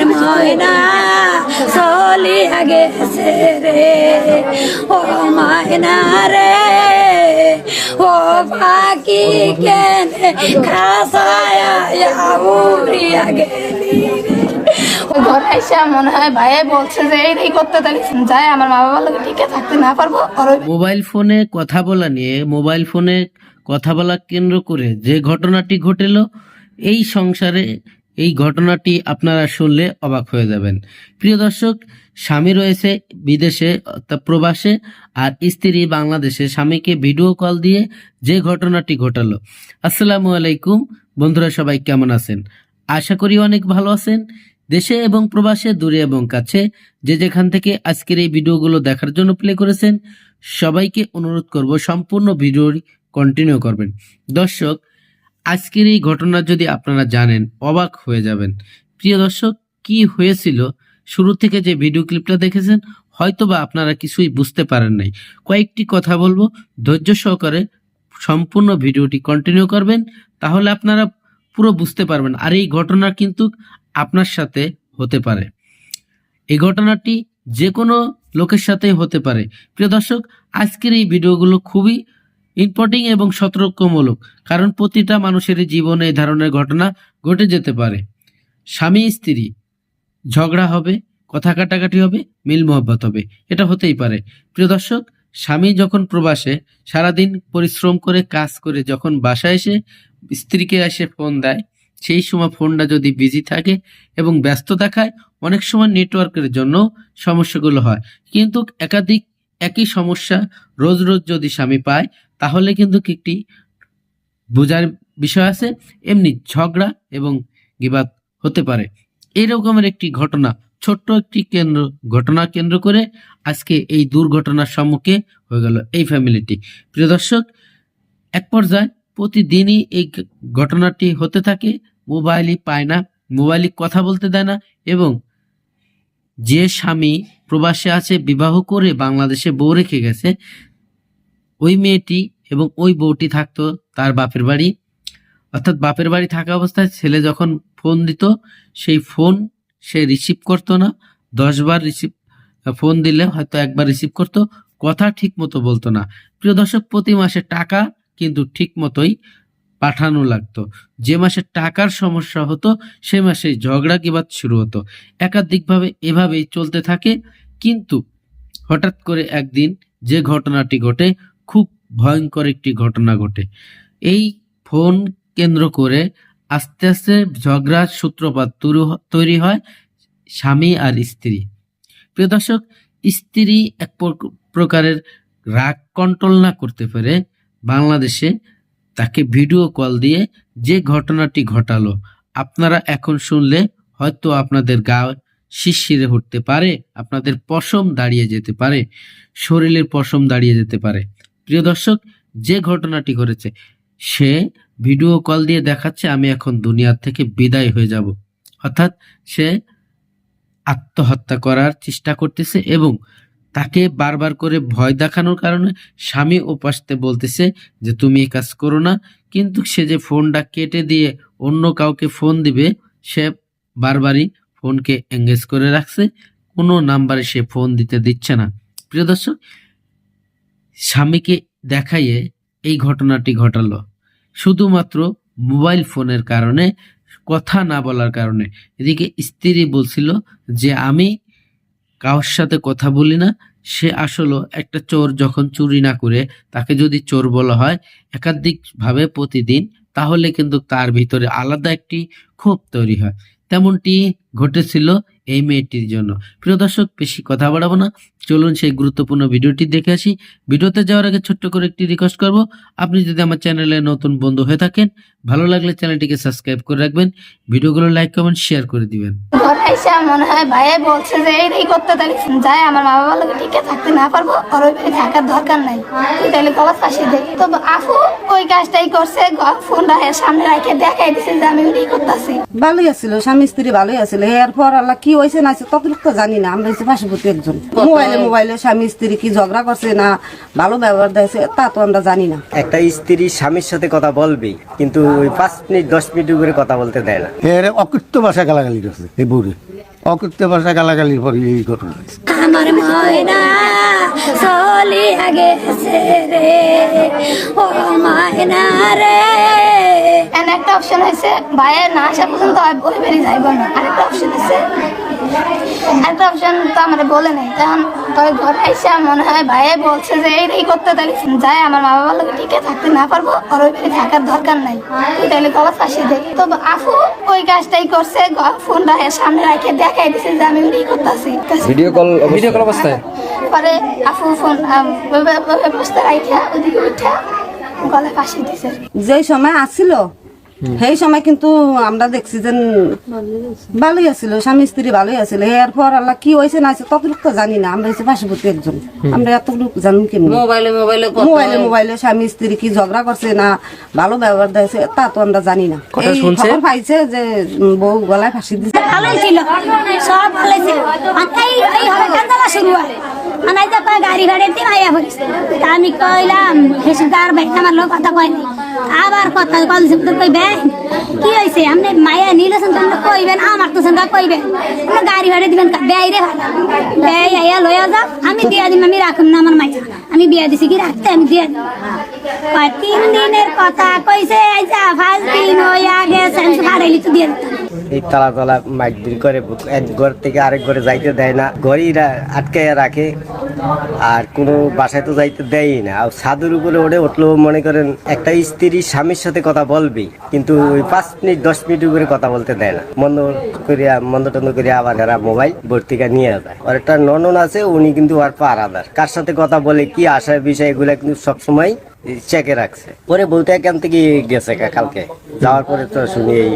আমার ময়না চলিয়া গেছে রে। ও ময়না রে, ও পাখি কেনে খাসায়া উড়িয়া গেলি ঘরে এসে মনে হয় ভাই বলছে যে, এই করতে তাহলে যাই, আমার মা বাবার লোক টিকে থাকতে না পারব মোবাইল ফোনে কথা বলা নিয়ে, মোবাইল ফোনে কথা বলা কেন্দ্র করে যে ঘটনাটি ঘটেল, এই সংসারে এই ঘটনাটি আপনারা শুনলে অবাক হয়ে যাবেন। প্রিয় দর্শক, স্বামী রয়েছে বিদেশে অর্থাৎ প্রবাসে, আর স্ত্রী বাংলাদেশে। স্বামীকে ভিডিও কল দিয়ে যে ঘটনাটি ঘটালো। আসসালামু আলাইকুম। বন্ধুরা, সবাই কেমন আছেন? আশা করি অনেক ভালো আছেন। দেশে এবং প্রবাসে, দূরে এবং কাছে যে যেখান থেকে আজকের এই ভিডিওগুলো দেখার জন্য প্লে করেছেন, সবাইকে অনুরোধ করব সম্পূর্ণ ভিডিওটি কন্টিনিউ করবেন। দর্শক আজকের এই ঘটনা যদি আপনারা জানেন, অবাক হয়ে যাবেন। প্রিয় দর্শক, কি হয়েছিল? শুরু থেকে যে ভিডিও ক্লিপটা দেখেছেন, হয়তোবা আপনারা কিছুই বুঝতে পারেন নাই। কয়েকটি কথা বলব। ধৈর্য সহকারে সম্পূর্ণ ভিডিওটি কন্টিনিউ করবেন, তাহলে আপনারা পুরো বুঝতে পারবেন। আর এই ঘটনা কিন্তু আপনার সাথে হতে পারে। এই ঘটনাটি যে কোনো লোকের সাথেই হতে পারে। প্রিয় দর্শক, আজকের এই ভিডিওগুলো খুবই ইম্পর্টিং এবং সতর্কমূলক, কারণ প্রতিটা মানুষের জীবনে এই ধরনের ঘটনা ঘটে যেতে পারে। স্বামী, স্ত্রী, ঝগড়া হবে, কথা কাটাকাটি হবে, মিল মোহব্বত হবে, এটা হতেই পারে। প্রিয় দর্শক, স্বামী যখন প্রবাসে, সারাদিন পরিশ্রম করে, কাজ করে যখন বাসায় এসে স্ত্রীকে এসে ফোন দেয়, সেই সময় ফোনটা যদি বিজি থাকে এবং ব্যস্ত দেখায়, অনেক সময় নেটওয়ার্কের জন্য সমস্যাগুলো হয়। কিন্তু একাধিক একই সমস্যা রোজ রোজ যদি স্বামী পায় তাহলে কিন্তু একটি বোঝার বিষয় আছে? এমনি ঝগড়া এবং গিবাদ হতে পারে। এরকমের একটি ঘটনা, ছোট্ট একটি কেন্দ্র, ঘটনা কেন্দ্র করে আজকে এই দুর্ঘটনার সম্মুখে হয়ে গেল এই ফ্যামিলিটি প্রিয় দর্শক, এক পর্যায়ে প্রতিদিনই এই ঘটনাটি হতে থাকে। মোবাইলই পায় না মোবাইলই কথা বলতে দেয় না এবং যে স্বামী প্রবাসে আছে, বিবাহ করে বাংলাদেশে বউ রেখে গেছে ওই মেয়েটি এবং ওই বউটি থাকতো তার বাপের বাড়ি। অর্থাৎ বাপের বাড়ি থাকা অবস্থায় ছেলে যখন ফোন দিত, সেই ফোন সে রিসিভ করতো না। দশবার রিসিভ ফোন দিলে হয়তো একবার রিসিভ করতো। কথা ঠিক মতো বলতো না। প্রিয় দর্শক, প্রতি মাসে টাকা কিন্তু ঠিক মতোই পাঠানো লাগতো। যে মাসে টাকার সমস্যা হতো, সে মাসে ঝগড়া কিবাদ শুরু হতো। একাধিকভাবে এভাবেই চলতে থাকে। কিন্তু হঠাৎ করে একদিন যে ঘটনাটি ঘটে খুব ভয়ঙ্কর একটি ঘটনা ঘটে। এই ফোন কেন্দ্র করে আস্তে আস্তে ঝগড়ার সূত্রপাত তৈরি হয় স্বামী আর স্ত্রী। প্রিয় দর্শক, স্ত্রী এক প্রক- প্রকারের রাগ কন্ট্রোল না করতে পেরে বাংলাদেশে তাকে ভিডিও কল দিয়ে যে ঘটনাটি ঘটালো, আপনারা এখন শুনলে হয়তো আপনাদের গা শিরশিরে উঠতে পারে, আপনাদের পশম দাঁড়িয়ে যেতে পারে, শরীরের পশম দাঁড়িয়ে যেতে পারে। প্রিয় দর্শক, যে ঘটনাটি ঘটেছে, সে ভিডিও কল দিয়ে দেখাচ্ছে, আমি এখন দুনিয়ার থেকে বিদায় হয়ে যাব। অর্থাৎ সে আত্মহত্যা করার চেষ্টা করতেছে এবং তাকে বারবার করে ভয় দেখানোর কারণে স্বামী উপাসতে বলতেছে যে, তুমি এই কাজ করো না। কিন্তু সে যে ফোনটা কেটে দিয়ে অন্য কাউকে ফোন দিবে, সে বারবারই ফোনকে এঙ্গেজ করে রাখছে। কোনো নাম্বারে সে ফোন দিতে দিচ্ছে না। প্রিয় দর্শক স্বামীকে দেখাইয়ে এই ঘটনাটি ঘটালো। শুধুমাত্র মোবাইল ফোনের কারণে, কথা না বলার কারণে। এদিকে স্ত্রী বলছিল যে, আমি কারোর সাথে কথা বলি না। সে আসলে একটা চোর যখন চুরি না করে, তাকে যদি চোর বলা হয় একাধিকভাবে প্রতিদিন, তাহলে কিন্তু তার ভিতরে আলাদা একটি ক্ষোভ তৈরি হয়। তেমনটি ঘটেছিল এই মেয়েটির জন্য। প্রিয় দর্শক বেশি কথা বাড়াবো না। চলুন সেই গুরুত্বপূর্ণ ভিডিওটি দেখে আসি। ভিডিওতে যাওয়ার আগে ছোট্ট করে একটি রিকোয়েস্ট করব। আপনি যদি আমার চ্যানেলে নতুন বন্ধু হয়ে থাকেন ভালো লাগলে চ্যানেলটিকে সাবস্ক্রাইব করে রাখবেন। ভিডিওগুলো লাইক কমেন্ট শেয়ার করে দিবেন। মনে হয় ভাই বলছে যে এই করতে তাহলে যাই আমার মা বাবার লোক টিকে থাকতে না পারব। আর ওই থাকার দরকার নাই। তাহলে গলা ফাঁসি দে। তো আপু ওই কাজটাই করছে। ফোনটা সামনে রাখে দেখাই দিছে যে আমি ওই করতেছি। ভালোই আছিল স্বামী স্ত্রী ভালোই আছিল। এরপর আল্লাহ কি হয়েছে না হয়েছে ততটুকু তো জানি না আমরা হচ্ছে পার্শ্ববর্তী একজন। মোবাইলে মোবাইলে স্বামী স্ত্রী কি ঝগড়া করছে না ভালো ব্যবহার দিয়েছে তা তো আমরা জানি না। একটা স্ত্রী স্বামীর সাথে কথা বলবেই কিন্তু ওই পাঁচ মিনিট দশ মিনিট করে কথা বলতে দেয় না। এর অকৃত্য ভাষা গালাগালি করছে এই বউরে অকৃত্য ভাষা গালাগালির পরে এই ঘটনা। হয়েছে আমার ময়না চলিয়া গেছে রে। ও ময়না রে। এন একটা অপশন হয়েছে ভাইয়ের না আসা পর্যন্ত আর বই বেরিয়ে যাইব না। আরেকটা অপশন আছে একটা অপশন তো আমার বলে নেই। তখন তবে ঘরে এসে মনে হয় ভাইয়ে বলছে যে এইটাই করতে তাহলে যাই আমার মা বাবার লোক টিকে থাকতে না পারব আর ওই থাকার দরকার নাই। তুই তাহলে গলা ফাঁসি দে। তো আফু ওই কাজটাই করছে ফোনটা সামনে রেখে দেখাই দিছে যে আমি ওই করতেছি। ভিডিও কল ভিডিও কল অবস্থায়? পরে আফু ফোন বসতে রাখা ওদিকে উঠা গলায় ফাঁসি দিছে। যেই সময় আসছিল সেই সময় কিন্তু আমরা দেখছি যে ভালোই আছিল স্বামী স্ত্রী ভালোই আছিল। এরপর আল্লাহ কি হয়েছে না হয়েছে ততটুকু তো জানি না আমরা হচ্ছে পার্শ্ববর্তী একজন। আমরা এতটুকু জানি কেমন? মোবাইলে মোবাইলে মোবাইলে মোবাইলে স্বামী স্ত্রী কি ঝগড়া করছে না ভালো ব্যবহার দিয়েছে তা তো আমরা জানি না। এই খবর পাইছে যে বউ গলায় ফাঁসি দিচ্ছে ভালোই ছিল সব ভালো ছিল। আর এই এই হবে কান্দালা শুরু মানে কয় গাড়ি দিন আইয়া আমি কইলাম হেসে তার ভাই আমার লোক কথা কয়নি আবার কথা কল তো কইবেন কি হয়েছে আপনি মায়া নিলেছেন তোমরা কইবেন, আমার তো সঙ্গে কইবেন আপনি গাড়ি ভাড়া দিবেন ব্যয় রে ব্যয় আইয়া লইয়া যাও আমি দিয়া দিম, আমি রাখুন না আমার মায়া আমি বিয়া দিছি কি রাখতে, আমি দিয়া কয়, তিন দিনের কথা কইছে আইসা পাঁচ দিন হইয়া গেছে, আমি ভাড়াইলি তো দিয়ে দিতাম। এই তালা তালা মাইকবির করে, এক ঘর থেকে আরেক ঘরে যাইতে দেয় না। ঘরেই আটকাইয়া রাখে। আর কোনো বাসায় তো যাইতে দেয়ই না। আর ছাদের উপরে ওঠে উঠলেও মনে করেন একটা স্ত্রী স্বামীর সাথে কথা বলবি, কিন্তু ওই পাঁচ মিনিট, দশ মিনিট উপরে কথা বলতে দেয় না। মন্দ করিয়া, মন্দ টন্দ করিয়া আবার এরা মোবাইল ভর্তিকা নিয়ে যায়। আর একটা ননন আছে, উনি কিন্তু আর পা আলাদা কার সাথে কথা বলে, কি আশার বিষয়, এগুলা কিন্তু সবসময় চেকে রাখছে। পরে বলতে কেন থেকে গেছে কালকে। যাওয়ার পরে তো শুনি এই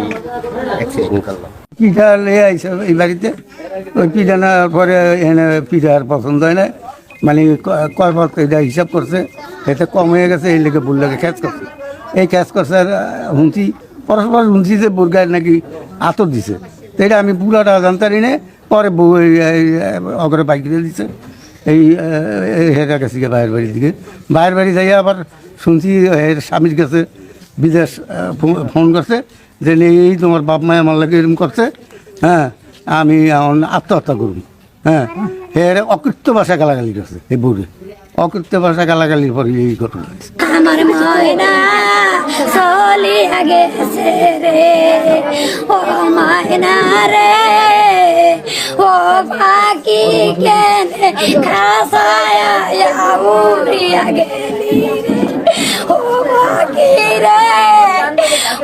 অ্যাক্সিডেন্ট করল। পিঠা নিয়ে আইসে এই বাড়িতে। ওই পিঠা নেওয়ার পরে এনে পিঠা আর পছন্দ হয় না। মানে কয় বছর এটা হিসাব করছে। এতে কম হয়ে গেছে, এই লেগে বুল লেগে ক্যাচ করছে। এই ক্যাচ করছে আর শুনছি পরস্পর শুনছি যে বুর্গায় নাকি আতর দিছে। তো এটা আমি পুরাটা জানতারি নে। পরে বউ অগরে বাইক দিয়ে দিছে। এই হেরা গেছি গিয়ে বাইরের বাড়ির দিকে। বাইরের বাড়ি যাই আবার শুনছি স্বামীর কাছে বিদেশ ফোন করছে, যে এই তোমার বাপ মায় আমার লাগে এরকম করছে হ্যাঁ আমি আত্মহত্যা করব। হ্যাঁ অকৃত্য ভাষা গালাগালি করছে এই বউরে। অকৃত্য ভাষা গালাগালির পরে এই ঘটনা।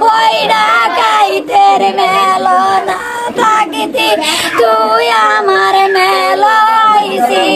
ময়না মেলনা থাকিতি